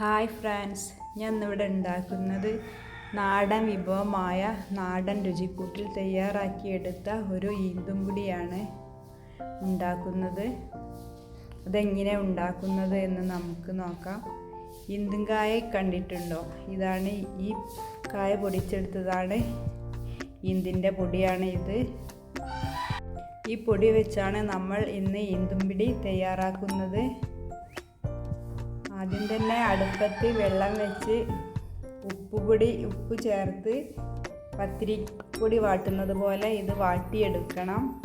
Hi France ഞാൻ ഇന്നിവിടെ ഉണ്ടാക്കുന്നത് നാടൻ വിഭവമായ നാടൻ രുചിക്കൂട്ടിൽ തയ്യാറാക്കിയെടുത്ത ഒരു ഈന്തുംപുടിയാണ് ഉണ്ടാക്കുന്നത്. അതെങ്ങനെ ഉണ്ടാക്കുന്നത് എന്ന് നമുക്ക് നോക്കാം. ഈന്തുംകായ കണ്ടിട്ടുണ്ടോ? ഇതാണ് ഈ കായ പൊടിച്ചെടുത്തതാണ്. ഈന്തിന്റെ പൊടിയാണ് ഇത്. ഈ പൊടി വെച്ചാണ് നമ്മൾ ഇന്ന് ഇന്തുംപിടി തയ്യാറാക്കുന്നത്. ആദ്യം തന്നെ അടുപ്പത്ത് വെള്ളം വെച്ച് ഉപ്പുപൊടി ഉപ്പ് ചേർത്ത് പത്തിരിപ്പൊടി വാട്ടുന്നത് പോലെ ഇത് വാട്ടിയെടുക്കണം.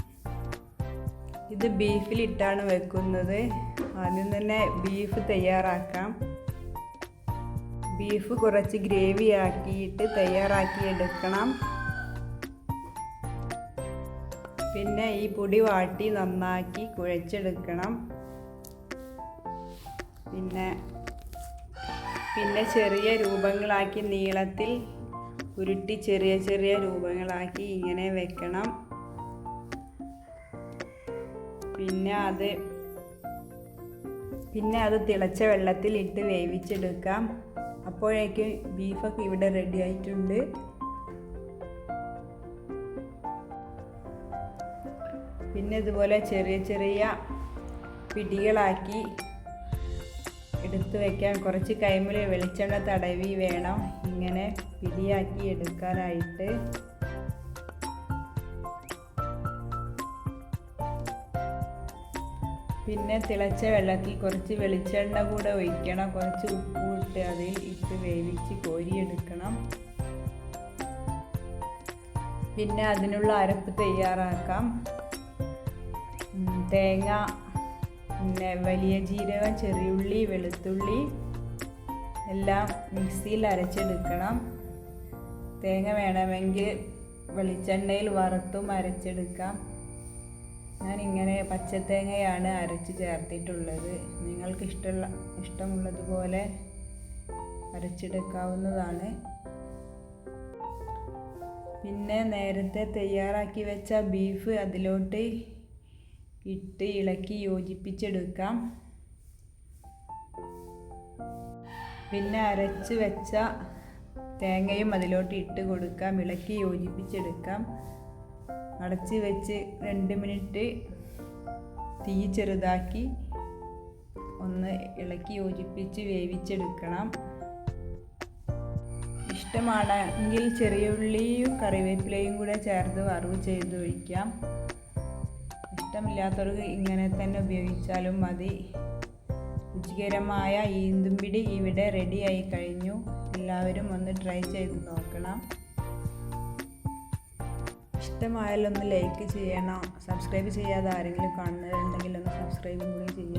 ഇത് ബീഫിലിട്ടാണ് വെക്കുന്നത്. ആദ്യം തന്നെ ബീഫ് തയ്യാറാക്കാം. ബീഫ് കുറച്ച് ഗ്രേവി ആക്കിയിട്ട് തയ്യാറാക്കി എടുക്കണം. പിന്നെ ഈ പൊടി വാട്ടി നന്നാക്കി കുഴച്ചെടുക്കണം. പിന്നെ പിന്നെ ചെറിയ രൂപങ്ങളാക്കി നീളത്തിൽ ഉരുട്ടി ചെറിയ ചെറിയ രൂപങ്ങളാക്കി ഇങ്ങനെ വെക്കണം. പിന്നെ അത് പിന്നെ അത് തിളച്ച വെള്ളത്തിൽ ഇട്ട് വേവിച്ചെടുക്കാം. അപ്പോഴേക്കും ബീഫൊക്കെ ഇവിടെ റെഡി ആയിട്ടുണ്ട്. പിന്നെ ഇതുപോലെ ചെറിയ ചെറിയ പിടികളാക്കി എടുത്തു വയ്ക്കാൻ കുറച്ച് കൈമിൽ വെളിച്ചെണ്ണ തടവി വേണം. ഇങ്ങനെ പിടിയാക്കി എടുക്കാനായിട്ട്. പിന്നെ തിളച്ച വെള്ളത്തിൽ കുറച്ച് വെളിച്ചെണ്ണ കൂടെ ഒഴിക്കണം. കുറച്ച് ഉപ്പ് അതിൽ ഇട്ട് വേവിച്ച് കോരിയെടുക്കണം. പിന്നെ അതിനുള്ള അരപ്പ് തയ്യാറാക്കാം. തേങ്ങ പിന്നെ വലിയ ജീരകം ചെറിയുള്ളി വെളുത്തുള്ളി എല്ലാം മിക്സിയിൽ അരച്ചെടുക്കണം. തേങ്ങ വേണമെങ്കിൽ വെളിച്ചെണ്ണയിൽ വറുത്തും അരച്ചെടുക്കാം. ഞാൻ ഞാനിങ്ങനെ പച്ചത്തേങ്ങയാണ് അരച്ച് ചേർത്തിട്ടുള്ളത്. നിങ്ങൾക്ക് ഇഷ്ടമുള്ള ഇഷ്ടമുള്ളതുപോലെ അരച്ചെടുക്കാവുന്നതാണ്. പിന്നെ നേരത്തെ തയ്യാറാക്കി വെച്ച ബീഫ് അതിലോട്ട് ഇട്ട് ഇളക്കി യോജിപ്പിച്ചെടുക്കാം. പിന്നെ അരച്ച് വെച്ച തേങ്ങയും അതിലോട്ട് ഇട്ട് കൊടുക്കാം. ഇളക്കി യോജിപ്പിച്ചെടുക്കാം. അടച്ച് വെച്ച് രണ്ട് മിനിറ്റ് തീ ചെറുതാക്കി ഒന്ന് ഇളക്കി യോജിപ്പിച്ച് വേവിച്ചെടുക്കണം. ഇഷ്ടമാണെങ്കിൽ ചെറിയ ഉള്ളിയും കറിവേപ്പിലയും കൂടെ ചേർത്ത് വറവ് ചെയ്ത് ഒഴിക്കാം. ഇഷ്ടമില്ലാത്തവർക്ക് ഇങ്ങനെ തന്നെ ഉപയോഗിച്ചാലും മതി. രുചികരമായ ഈന്തുംപിടി ഇവിടെ റെഡിയായി കഴിഞ്ഞു. എല്ലാവരും ഒന്ന് ട്രൈ ചെയ്ത് നോക്കണം. ഇഷ്ടമായാലൊന്ന് ലൈക്ക് ചെയ്യണം. സബ്സ്ക്രൈബ് ചെയ്യാതെ ആരെങ്കിലും കാണുന്നുണ്ടെങ്കിൽ ഒന്ന് സബ്സ്ക്രൈബ് കൂടി ചെയ്യണം